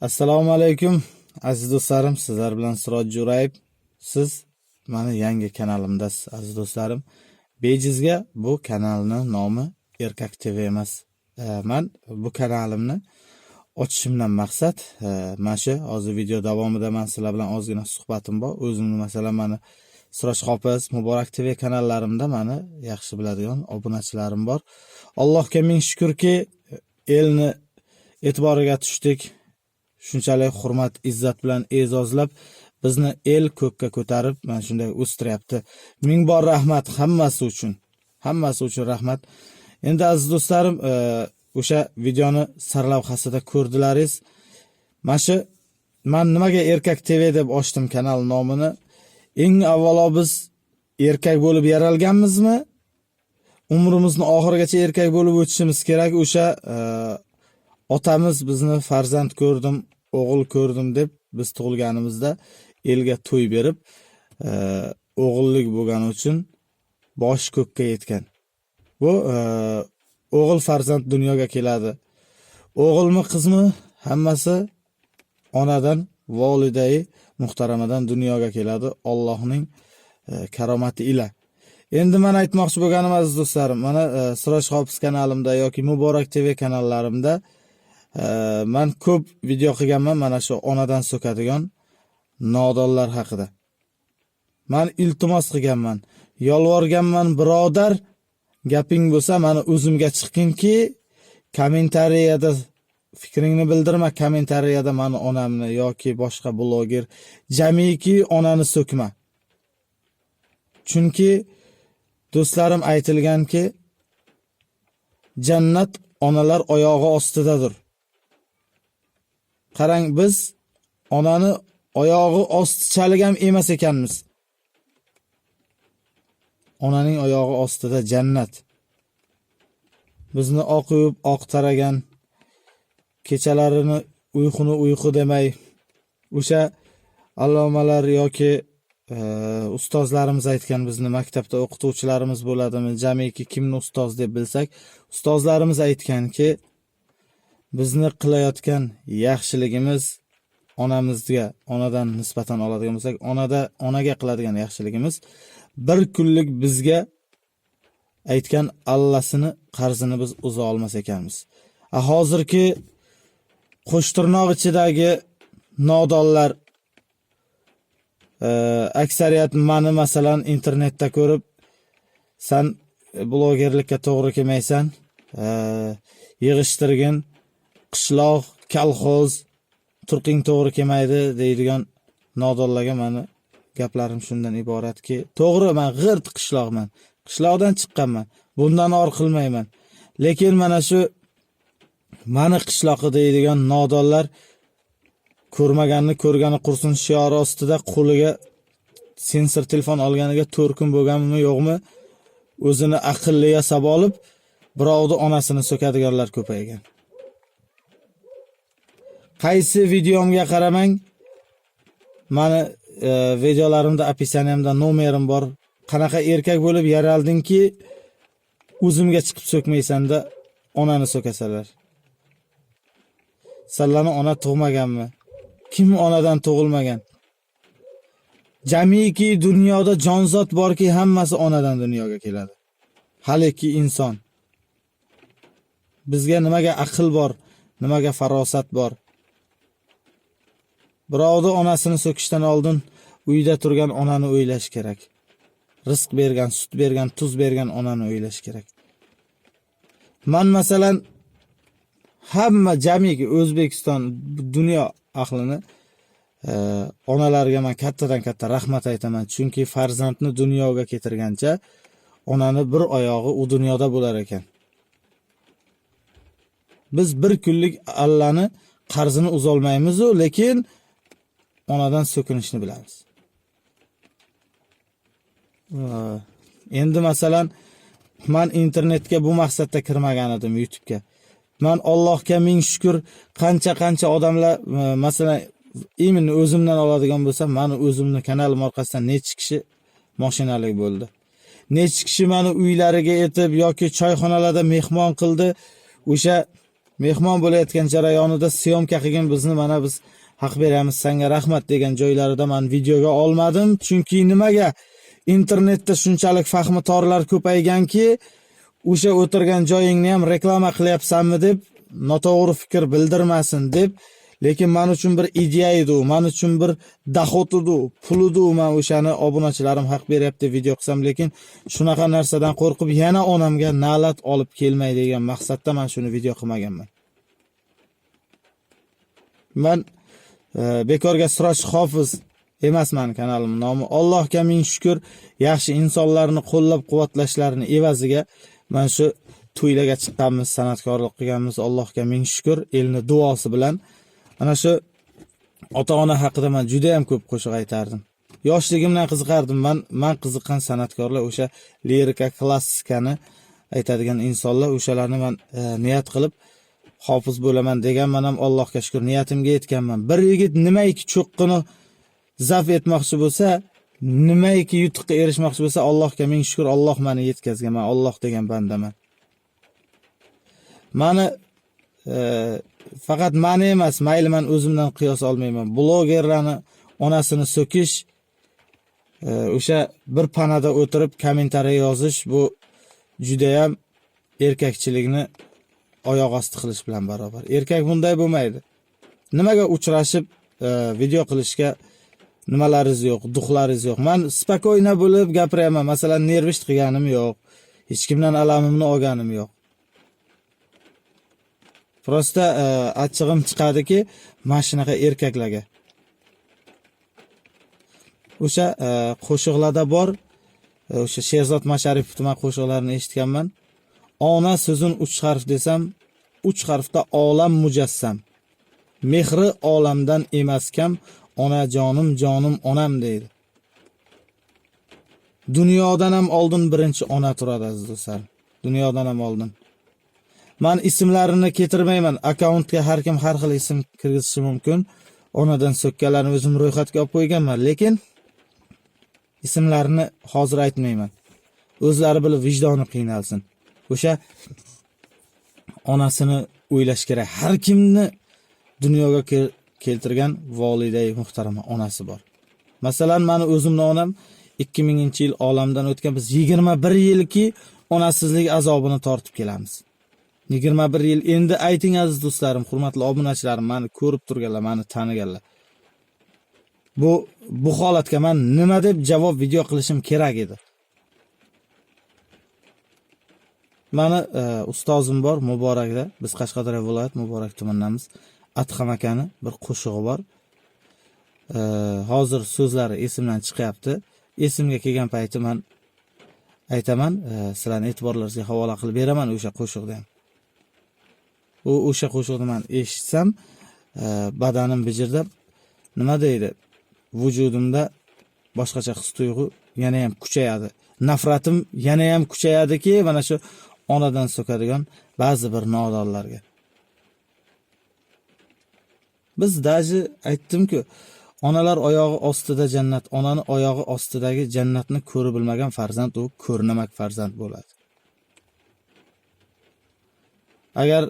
assalomu alaykum aziz do'stlarim. Sizlar bilan siroj jo'rayev. Siz mani yangi kanalimdasiz aziz do'stlarim. Bejizga bu kanalni nomi erkak tv emas. E, man bu kanalimni ochishimdan maqsad e, mana shu hozir video davomida man sizlar bilan ozgina suhbatim bor. O'zimni masalan mani siroj hofiz muborak tv kanallarimda mani yaxshi biladigan obunachilarim bor. Allohga ming shukurki elni e'tiboriga tushdik shunchalik hurmat izzat bilan e'zozlab bizni el ko'kka ko'tarib mana shunday o'stiryapti. Ming bor rahmat hammasi uchun hammasi uchun rahmat. Endi aziz do'stlarim e, o'sha videoni sarlavhasida ko'rdilaringiz mana shu man nimaga erkak tv deb ochdim kanal nomini? Eng avvalo biz erkak bo'lib yaralganmizmi? Umrimizni oxirigacha erkak bo'lib o'tishimiz kerak o'sha e, otamiz bizni farzand ko'rdim o'g'il ko'rdim deb biz tug'ilganimizda elga to'y berib e, o'g'illik bo'lgani uchun boshi ko'kka yetgan. Bu e, o'g'il farzand dunyoga keladi. O'g'ilmi qizmi hammasi onadan volidai muhtaramadan dunyoga keladi Allohning e, karomati ila. Endi man aytmoqchi bo'lganim aziz do'stlarim mana e, siroj hofiz kanalimda yoki muborak tv kanallarimda e, man ko'p video qilganman mana shu onadan so'kadigan nodonlar haqida. Man iltimos qilganman yolvorganman birodar. Gaping bo'lsa mani o'zimga chiqqinki kommentariyada fikringni bildirma kommentariyada mani onamni yoki boshqa bloger jamiki onani so'kma. Chunki do'stlarim aytilganki jannat onalar oyog'i ostidadir. Qarang biz onani oyog'i ostichalik ham emas ekanmiz. Onaning oyog'i ostida jannat. Bizni oq yuvib oq taragan kechalarini uyquni uyqu demay o'sha allomalar yoki e, ustozlarimiz aytgan bizni maktabda o'qituvchilarimiz bo'ladimi jamiki kimni ustoz deb bilsak ustozlarimiz aytganki bizni qilayotgan yaxshiligimiz onamizga onadan nisbatan oladigan bo'lsak onada onaga qiladigan yaxshiligimiz bir kunlik bizga aytgan allasini qarzini biz uza olmas ekanmiz. A hozirgi qo'shtirnoq ichidagi nodonlar e, aksariyat mani masalan internetda ko'rib san blogerlikka to'g'ri kelmaysan e, yig'ishtirgin qishloq kolxoz turqing to'g'ri kelmaydi deydigan nodonlarga mani gaplarim shundan iboratki to'g'ri man g'irt qishloqman. Qishloqdan chiqqanman. Bundan or qilmayman. Lekin mana shu mani qishloqi deydigan nodonlar ko'rmaganni ko'rgani qursin shiori ostida qo'liga sensor telefon olganiga to'rt kun bo'lganmi yo'qmi o'zini aqlli yasab olib birovni onasini so'kadiganlar ko'paygan. Qaysi videomga qaramang mani e, videolarimda описаниямda nomerim bor. Qanaqa erkak bo'lib yaraldingki o'zimga chiqib so'kmaysanda onani so'kasalar. Sallani ona tug'maganmi? Kim onadan tug'ilmagan? Jamiki dunyoda jonzot borki hammasi onadan dunyoga keladi. Haliki inson. Bizga nimaga aql bor nimaga farosat bor? Birovni onasini so'kishdan oldin uyda turgan onani o'ylash kerak. Rizq bergan sut bergan tuz bergan onani o'ylash kerak. Man masalan hamma jamiki o'zbekiston dunyo ahlini e, onalariga man kattadan katta rahmat aytaman. Chunki farzandni dunyoga keltirgancha onani bir oyog'i u dunyoda bo'lar ekan. Biz bir kunlik allani qarzini uzolmaymizu lekin onadan so'kinishni bilamiz. Endi masalan man internetga bu maqsadda kirmagan edim youtubega. Man allohga ming shukur qancha qancha odamlar masalan именно o'zimdan oladigan bo'lsam mani o'zimni kanalim orqasidan necha kishi moshinalik bo'ldi. Necha kishi mani uylariga etib yoki choyxonalarda mehmon qildi o'sha mehmon bo'layotgan jarayonida syomka qilgin bizni mana biz haq beramiz sanga rahmat degan joylarida man videoga olmadim chunki nimaga internetda shunchalik fahmi torlar ko'payganki o'sha o'tirgan joyingni ham reklama qilyapsanmi deb noto'g'ri fikr bildirmasin deb. Lekin man uchun bir ideya edi u man uchun bir dohod edi pul edi man o'shani obunachilarim haq beryapti video qilsam. Lekin shunaqa narsadan qo'rqib yana onamga na'lat olib kelmay degan maqsadda man shuni video qilmaganman. Man bekorga siroj hofiz emas mani kanalim. Nomi allohga ming shukur yaxshi insonlarni qo'llab quvvatlashlarini evaziga mana shu to'ylarga chiqqanmiz san'atkorlik qilganmiz. Allohga ming shukur elni duosi bilan mana shu ota ona haqida man juda ham ko'p qo'shiq aytardim. Yoshligimdan qiziqardim. Man man qiziqqan san'atkorlar o'sha lirika klassikani aytadigan insonlar o'shalarni man e, niyat qilib hofiz bo'laman deganman ham allohga shukur niyatimga yetganman. Bir yigit nimaiki cho'qqini zaf etmoqchi bo'lsa nimaiki yutuqqa erishmoqchi bo'lsa allohga ming shukur olloh mani yetkazgan man olloh degan bandaman. Mani e, faqat mani emas mayli man o'zimdan qiyos olmayman. Blogerlarni onasini so'kish e, o'sha bir panada o'tirib kommentariy yozish bu judayam erkakchilikni oyoq osti qilish bilan barobar. Erkak bunday bo'lmaydi. Nimaga uchrashib e, video qilishga nimalaringiz yo'q duxlaringiz yo'q? Man спокойно bo'lib gapiryapman masalan nervishт qilganim yo'q. Hech kimdan alamimni olganim yo'q. Просто e, achchig'im chiqadiki mana shunaqa erkaklarga. O'sha e, qo'shiqlarda bor e, o'sha sherzod masharipovni man qo'shiqlarini eshitganman. Ona so'zin uch harf desam uch harfda olam mujassam. Mehri olamdan emas kam onajonim jonim onam deydi. Dunyodan ham oldin birinchi ona turadi aziz do'stlar. Dunyodan ham oldin. Man ismlarini keltirmayman. Akkauntga har kim har xil ism kirgizishi mumkin. Onadan so'kkanlarni o'zim ro'yxatga olib qo'yganman lekin ismlarini hozir aytmayman. O'zlari bilib vijdoni qiynalsin. O'sha onasini o'ylash kerak. Har kimni dunyoga keltirgan volidai muhtarama onasi bor. Masalan mani o'zimni onam ikki minginchi yil olamdan o'tgan biz yigirma bir yilki onasizlik azobini tortib kelamiz. Yigirma bir yil endi ayting aziz do'stlarim hurmatli obunachilarim mani ko'rib turganlar mani taniganlar. Bu bu holatga man nima deb javob video qilishim kerak edi? Mani e, ustozim bor muborakda. Biz qashqadaryo viloyat muborak tumanidamiz. Adham akani bir qo'shig'i bor. E, hozir so'zlari esimdan chiqyapti. Esimga kelgan payti man aytaman e, sizlarni e'tiborlaringizga havola qilib beraman o'sha qo'shiqni ham u o'sha qo'shiqni man eshitsam badanim bijirlab nima deydi? Vujudimda boshqacha his tuyg'u yana ham kuchayadi. Nafratim yana ham kuchayadiki mana shu onadan so'kadigan ba'zi bir nodonlarga. Biz daji aytdimku onalar oyog'i ostida jannat onani oyog'i ostidagi jannatni ko'rib bilmagan farzand u ko'rnamak farzand bo'ladi. Agar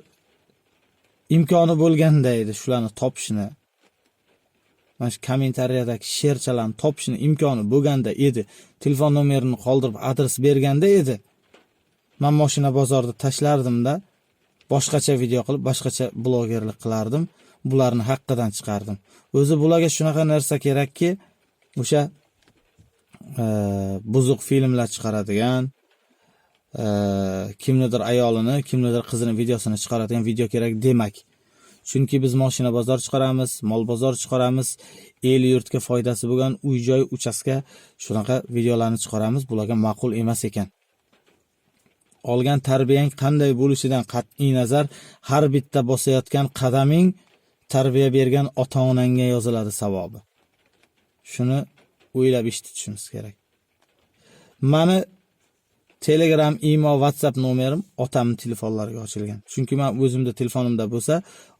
imkoni bo'lganda edi shularni topishni mana shu kommentariyadagi sherchalarni topishni imkoni bo'lganda edi telefon nomerini qoldirib adres berganda edi man moshina bozorida tashlardimda boshqacha video qilib boshqacha blogerlik qilardim. Bularni haqqidan chiqardim. O'zi bularga shunaqa narsa kerakki o'sha e, buzuq filmlar chiqaradigan e, kimnidir ayolini kimnidir qizini videosini chiqaradigan video kerak demak. Chunki biz moshina bozor chiqaramiz mol bozor chiqaramiz el yurtga foydasi bo'lgan uy joy uchastka shunaqa videolarni chiqaramiz bularga ma'qul emas ekan. Olgan tarbiyang qanday bo'lishidan qat'iy nazar har bitta bosayotgan qadaming tarbiya bergan ota onangga yoziladi savobi. Shuni o'ylab ish tutishimiz kerak. Mani telegram imo whatsapp nomerim otamni telefonlariga ochilgan. Chunki man o'zimda telefonimda bo'lsa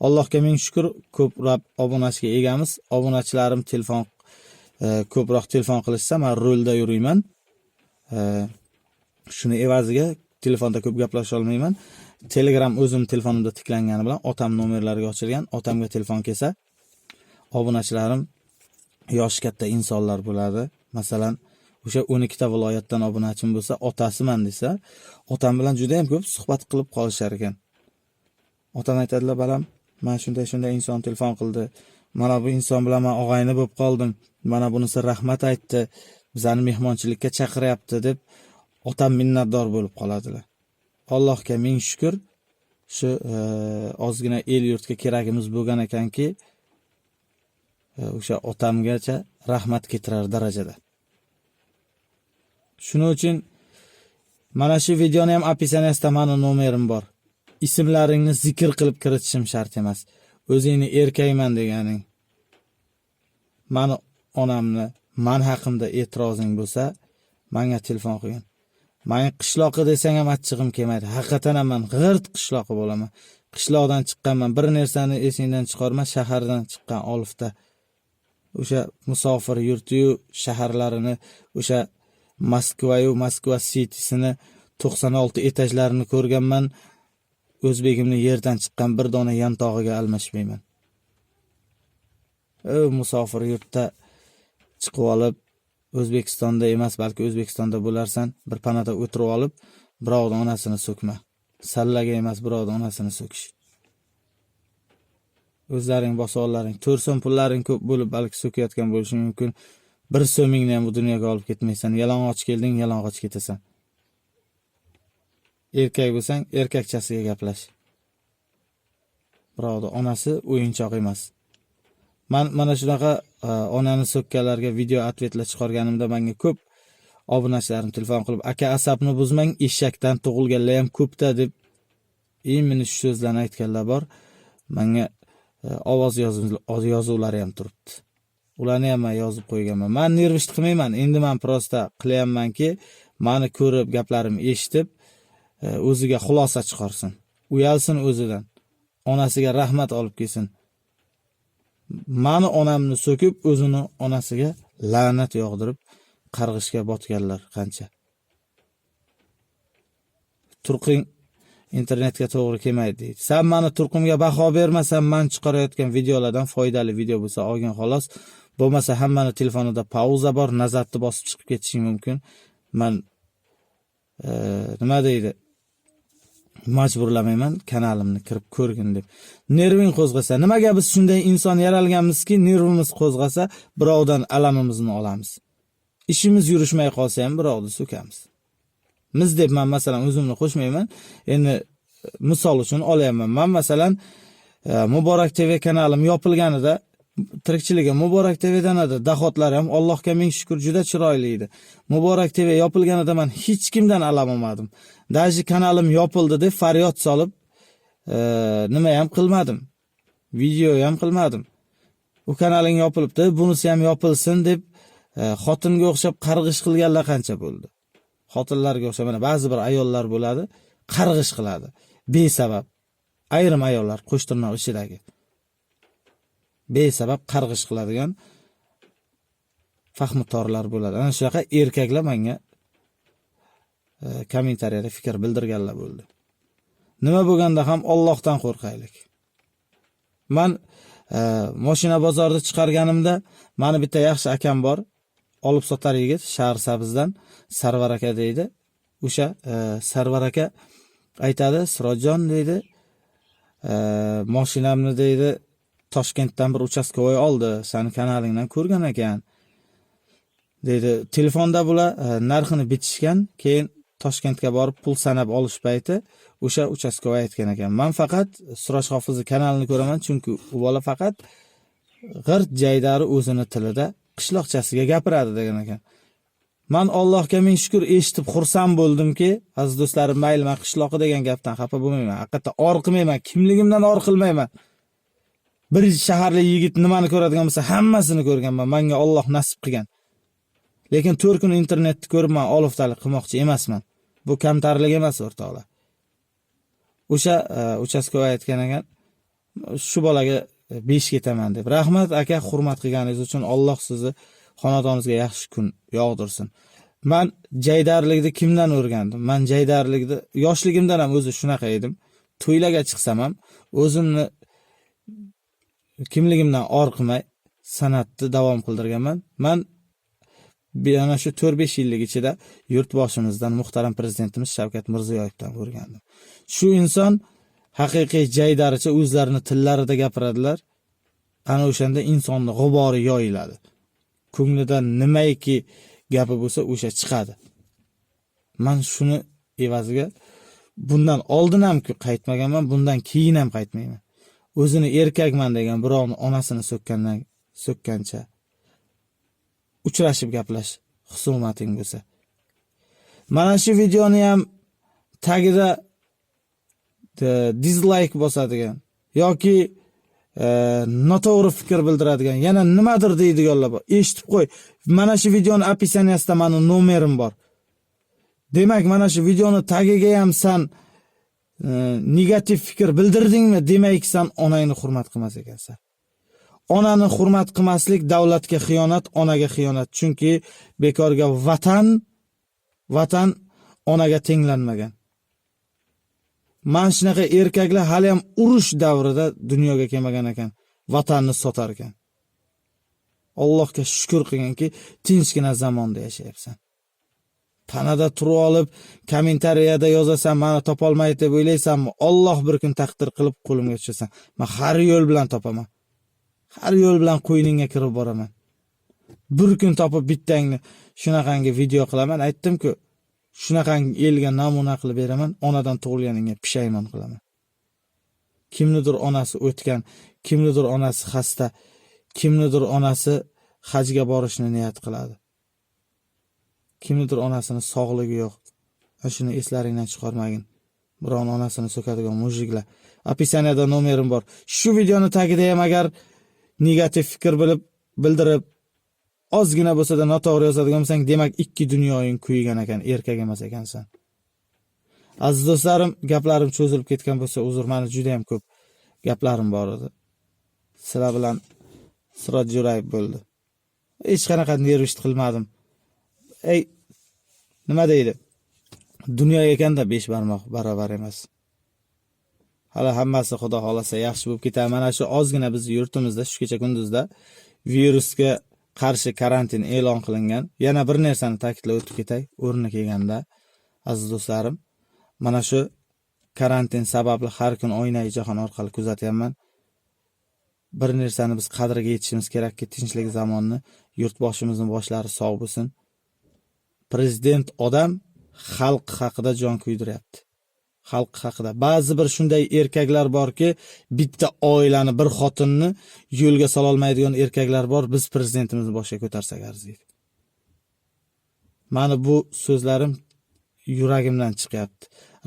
allohga ming shukur ko'plab obunachiga egamiz. Obunachilarim telefon e, ko'proq telefon qilishsa man rulda yuriyman. E, shuni evaziga telefonda ko'p gaplasha olmayman. Telegram o'zim telefonimda tiklangani bilan otam nomerlariga ochilgan. Otamga telefon kelsa obunachilarim yoshi katta insonlar bo'ladi. Masalan o'sha o'n ikkita viloyatdan obunachim bo'lsa otasiman desa otam bilan judayam ko'p suhbat qilib qolishar ekan. Otam aytadilar balam mana shunday shunday inson telefon qildi. Mana bu inson bilan man og'ayni bo'lib qoldim. Mana bunisi rahmat aytdi. Bizani mehmonchilikka chaqiryapti deb otam minnatdor bo'lib qoladilar. Allohga ming shukur shu e, ozgina el yurtga keragimiz bo'lgan ekanki e, o'sha otamgacha rahmat keltirar darajada. Shuning uchun mana shu videoni ham описаниясida mani nomerim bor. Ismlaringni zikr qilib kiritishim shart emas. O'zingni erkakman deganing mani onamni man haqimda e'tirozing bo'lsa manga telefon qilgin manga qishloqi desang ham achchig'im kelmaydi. Haqiqatan ham man g'irt qishloqi bo'laman. Qishloqdan chiqqanman. Bir narsani esingdan chiqarma shahardan chiqqan olifta. O'sha musofir yurtiyu shaharlarini o'sha moskvayu moskva sitisini to'qson olti etajlarini ko'rganman. O'zbegimni yerdan chiqqan bir dona yantog'iga almashmayman. U musofir yurtda chiqib olib o'zbekistonda emas balki o'zbekistonda bo'larsan. Bir panada o'tirib olib birovni onasini so'kma. Sallaga emas birovni onasini so'kish. O'zlaring bosonlaring to'rt so'm pullaring ko'p bo'lib balki so'kayotgan bo'lishing mumkin. Bir so'mingni ham bu dunyoga olib ketmaysan. Yalang'och kelding yalang'och ketasan. Erkak bo'lsang erkakchasiga gaplash. Birovni onasi o'yinchoq emas. Man mana shunaqa e, onani so'kkanlarga video ответlar chiqarganimda menga ko'p obunachilarim telefon qilib aka asabni buzmang eshakdan tug'ilganlar ham ko'pda deb именно shu so'zlarni aytganlar bor. Menga e, ovoz yozuvlari ham turibdi. Ularni ham man yozib qo'yganman. Man nervishni qilmayman. Endi man просто qilyapmanki mani ko'rib gaplarimni eshitib e, o'ziga xulosa chiqarsin. Uyalsin o'zidan. Onasiga rahmat olib kelsin. Mani onamni so'kib o'zini onasiga la'nat yog'dirib qarg'ishga botganlar qancha? Turqing internetga to'g'ri kelmaydi deydi. San mani turqimga baho bermasan man chiqarayotgan videolardan foydali video bo'lsa olgin xolos bo'lmasa hammani telefonida pauza bor nazarni bosib chiqib ketishing mumkin. Man e, nima deydi? Majburlamayman kanalimni kirib ko'rgin deb. Nerving qo'zg'asa nimaga biz shunday inson yaralganmizki nervimiz qo'zg'asa birovdan alamimizni olamiz. Ishimiz yurishmay qolsa ham birovni so'kamiz. Biz deb man masalan o'zimni qo'shmayman endi misol uchun olyapman man masalan e, muborak tv kanalim yopilganida tirikchiligi muborak tvdan edi. Dahodlar ham allohga ming shukur juda chiroyli edi. Muborak tv yopilganida man hech kimdan alam olmadim. Даже kanalim yopildi deb faryod solib e, nima ham qilmadim. Video ham qilmadim. U kanaling yopilibdi bunisi ham yopilsin deb e, o'xshab qarg'ish qilganlar qancha bo'ldi? Xotinlarga o'xshab mana ba'zi bir ayollar bo'ladi qarg'ish qiladi. Besabab ayrim ayollar qo'shtirnoq ichidagi. Besabab qarg'ish qiladigan fahmitorlar bo'ladi. Ana shunaqa erkaklar menga e, kommentariyada fikr bildirganlar bo'ldi. Nima bo'lganda ham ollohdan qo'rqaylik. Man e, moshina bozorida chiqarganimda mani bitta yaxshi akam bor olib sotar yigit shahar sabzdan sarvar aka deydi. O'sha e, sarvar aka aytadi sirojjon deydi e, moshinamni deydi toshkentdan bir uchastkovoy oldi. Sani kanalingdan ko'rgan ekan. Deydi telefonda bular e, narxini bitishgan keyin toshkentga borib pul sanab olish payti o'sha uchastkovoy aytgan ekan. Man faqat suroj hofizni kanalini ko'raman chunki u bola faqat g'irt jaydari o'zini tilida qishloqchasiga gapiradi degan ekan. Man allohga ming shukur eshitib xursand bo'ldimki aziz do'stlarim mayli man qishloqi degan gapdan xafa bo'lmayman. Haqiqatdan or qilmayman kimligimdan or qilmayman. Bir shaharlik yigit nimani ko'radigan bo'lsa hammasini ko'rganman. Manga Alloh nasib qilgan. Lekin to'rt kun internetni ko'rib man oliftalik qilmoqchi emasman. Bu kamtarlik emas o'rtoqlar. O'sha e, uchastkovoy aytgan ekan shu bolaga e, besh ketaman deb. Rahmat aka hurmat qilganingiz uchun Alloh sizni xonadoningizga yaxshi kun yog'dirsin. Man jaydarlikni kimdan o'rgandim? Man jaydarlikni yoshligimdan ham o'zi shunaqa edim. To'ylarga chiqsam ham o'zimni kimligimdan or qilmay san'atni davom qildirganman. Man ana shu to'rt besh yillik ichida yurtboshimizdan muhtaram prezidentimiz shavkat mirziyoyevdan o'rgandim. Shu inson haqiqiy jaydaricha o'zlarini tillarida gapiradilar. Ana o'shanda insonni g'ubori yoyiladi. Ko'nglidan nimaiki gapi bo'lsa o'sha chiqadi. Man shuni evaziga bundan oldin ham qaytmaganman bundan keyin ham qaytmayman. O'zini erkakman degan birovni onasini so'kkandan so'kkancha uchrashib gaplash husumating bo'lsa. Mana shu videoni ham tagida e, dizlayk bosadigan yoki e, noto'g'ri fikr bildiradigan yana nimadir deydiganlar bor. Eshitib qo'y. Mana shu videoni opisaniyasida mani nomerim bor. Demak mana shu videoni tagiga ham san Э, negativ fikr bildirdingmi? Demak san onangni hurmat qilmas ekansan. Onani hurmat qilmaslik davlatga xiyonat onaga xiyonat. Chunki bekorga vatan vatan onaga tenglanmagan. Mana shunaqa erkaklar hali ham urush davrida dunyoga kelmagan ekan vatanni sotar ekan allohga shukur qilganki tinchgina zamonda yashayapsan. Panada turib olib kommentariyada yozasan mani topolmaydi deb o'ylaysanmi? Olloh bir kun taqdir qilib qo'limga tushasan man har yo'l bilan topaman. Har yo'l bilan qo'yningga kirib boraman. Bir kun topib bittangni shunaqangi video qilaman. Aytdimku shunaqangi elga namuna qilib beraman onadan tug'ilganingga pushaymon qilaman. Kimnidir onasi o'tgan kimnidir onasi xasta kimnidir onasi hajga borishni niyat qiladi. Kimnidir onasini sog'ligi yo'q. Ana shuni eslaringdan chiqarmagin. Birovni onasini so'kadigan mujiklar. Описаниеda nomerim bor. Shu videoni tagida ham agar negativ fikr bilib bildirib ozgina bo'lsada noto'g'ri yozadigan bo'lsang demak ikki dunyoying kuygan ekan erkak emas ekansan. Aziz do'stlarim gaplarim cho'zilib ketgan bo'lsa uzr mani juda yam ko'p gaplarim bor edi. Sizlar bilan siroj jo'rayev bo'ldi. Hech qanaqa nervisht qilmadim. Ey nima deydi? Dunyo ekanda besh barmoq barobar emas. Hali hammasi xudo xohlasa yaxshi bo'lib ketadi. Mana shu ozgina bizni yurtimizda shu kecha kunduzda virusga qarshi karantin e'lon qilingan. Yana bir narsani ta'kidlab o'tib ketay o'rni kelganda aziz do'stlarim. Mana shu karantin sababli har kun oynai jahon orqali kuzatyapman bir narsani biz qadriga yetishimiz kerakki tinchlik zamonni yurtboshimizni boshlari sog' bo'lsin. Prezident odam xalq haqida jon kuydiryapti. Xalq haqida. Ba'zi bir shunday erkaklar borki bitta oilani bir xotinni yo'lga sololmaydigan erkaklar bor biz prezidentimizni boshiga ko'tarsak arziydi. Mani bu so'zlarim yuragimdan chiqyapti.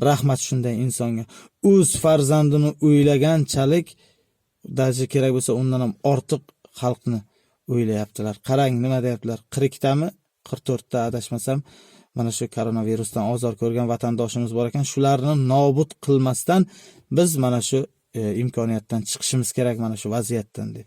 Rahmat shunday insonga. O'z farzandini o'ylaganchalik даже kerak bo'lsa undan ham ortiq xalqni o'ylayaptilar. Qarang nima deyaptilar? Qirq qirq to'rtta adashmasam mana shu koronavirusdan ozor ko'rgan vatandoshimiz bor ekan. Shularni nobud qilmasdan biz mana shu e, imkoniyatdan chiqishimiz kerak mana shu vaziyatdan deb.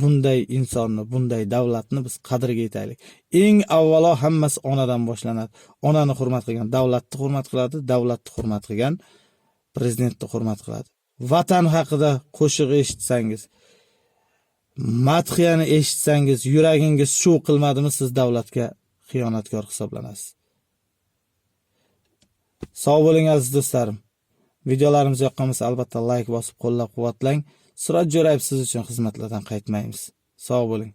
Bunday insonni bunday davlatni biz qadriga yetaylik. Eng avvalo hammasi onadan boshlanadi. Onani hurmat qilgan davlatni hurmat qiladi davlatni hurmat qilgan prezidentni hurmat qiladi. Vatan haqida qo'shiq eshitsangiz madhiyani eshitsangiz yuragingiz shuv qilmadimi siz davlatga xiyonatkor hisoblanasiz. Sog' bo'ling aziz do'stlarim. Videolarimiz yoqqan bo'lsa albatta layk bosib qo'llab quvvatlang siroj jo'rayev siz uchun xizmatlardan qaytmaymiz. Sog' bo'ling.